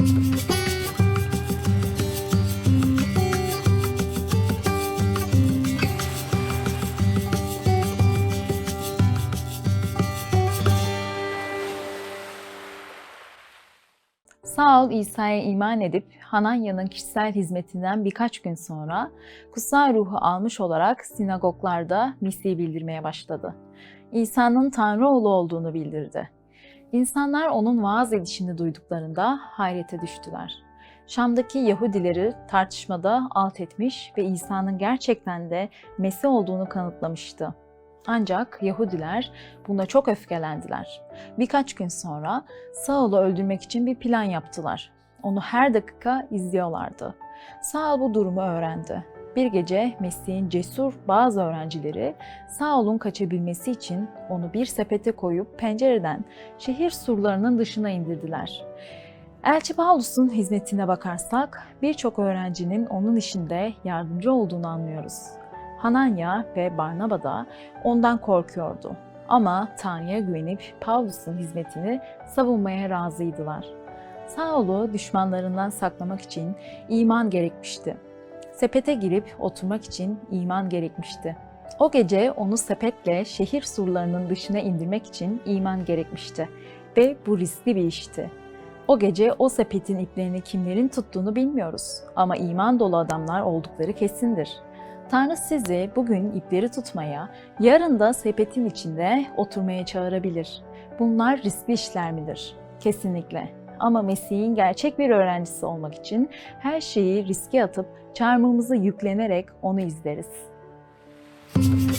Saul İsa'ya iman edip Hananya'nın kişisel hizmetinden birkaç gün sonra kutsal ruhu almış olarak sinagoglarda Mesih'i bildirmeye başladı. İsa'nın Tanrı oğlu olduğunu bildirdi. İnsanlar onun vaaz edişini duyduklarında hayrete düştüler. Şam'daki Yahudileri tartışmada alt etmiş ve İsa'nın gerçekten de Mesih olduğunu kanıtlamıştı. Ancak Yahudiler buna çok öfkelendiler. Birkaç gün sonra Saul'u öldürmek için bir plan yaptılar. Onu her dakika izliyorlardı. Saul bu durumu öğrendi. Bir gece Mesih'in cesur bazı öğrencileri Saul'un kaçabilmesi için onu bir sepete koyup pencereden şehir surlarının dışına indirdiler. Elçi Paulus'un hizmetine bakarsak birçok öğrencinin onun işinde yardımcı olduğunu anlıyoruz. Hananya ve Barnaba da ondan korkuyordu. Ama Tanrı'ya güvenip Paulus'un hizmetini savunmaya razıydılar. Saul'u düşmanlarından saklamak için iman gerekmişti. Sepete girip oturmak için iman gerekmişti. O gece onu sepetle şehir surlarının dışına indirmek için iman gerekmişti ve bu riskli bir işti. O gece o sepetin iplerini kimlerin tuttuğunu bilmiyoruz ama iman dolu adamlar oldukları kesindir. Tanrı sizi bugün ipleri tutmaya, yarın da sepetin içinde oturmaya çağırabilir. Bunlar riskli işler midir? Kesinlikle. Ama Mesih'in gerçek bir öğrencisi olmak için her şeyi riske atıp çarmıhımızı yüklenerek onu izleriz. Müzik